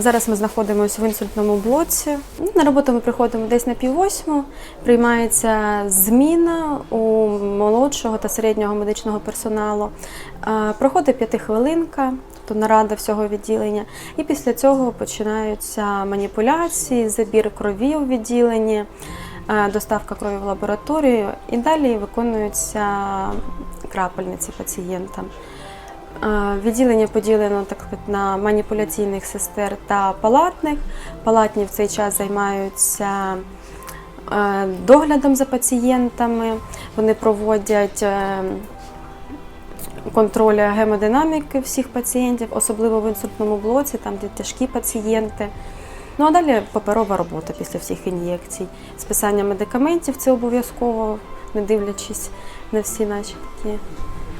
Зараз ми знаходимося в інсультному блоці. Ну, На роботу ми приходимо десь на піввосьму. Приймається зміна у молодшого та середнього медичного персоналу. Проходить п'ятихвилинка, тобто нарада всього відділення. І після цього починаються маніпуляції, забір крові у відділенні, доставка крові в лабораторію. І далі виконуються крапельниці пацієнтам. Відділення поділено так на маніпуляційних сестер та палатних. Палатні в цей час займаються е, доглядом за пацієнтами. Вони проводять е, контроль гемодинаміки всіх пацієнтів, особливо в інсультному блоці, там де тяжкі пацієнти. Ну а далі паперова робота після всіх ін'єкцій. Списання медикаментів це обов'язково, не дивлячись на всі наші такі.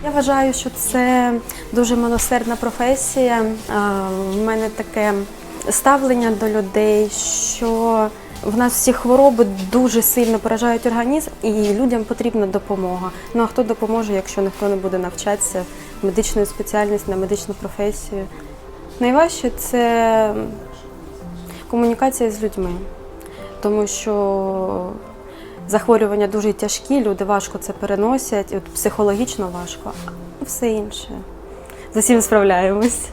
Я вважаю, що це дуже милосердна професія. У мене таке ставлення до людей, що в нас всі хвороби дуже сильно поражають організм, і людям потрібна допомога. Ну а хто допоможе, якщо ніхто не буде навчатися медичною спеціальністю на медичну професію? Найважче це комунікація з людьми, тому що захворювання дуже тяжкі, люди важко це переносять, психологічно важко, а все інше. З усім справляємось.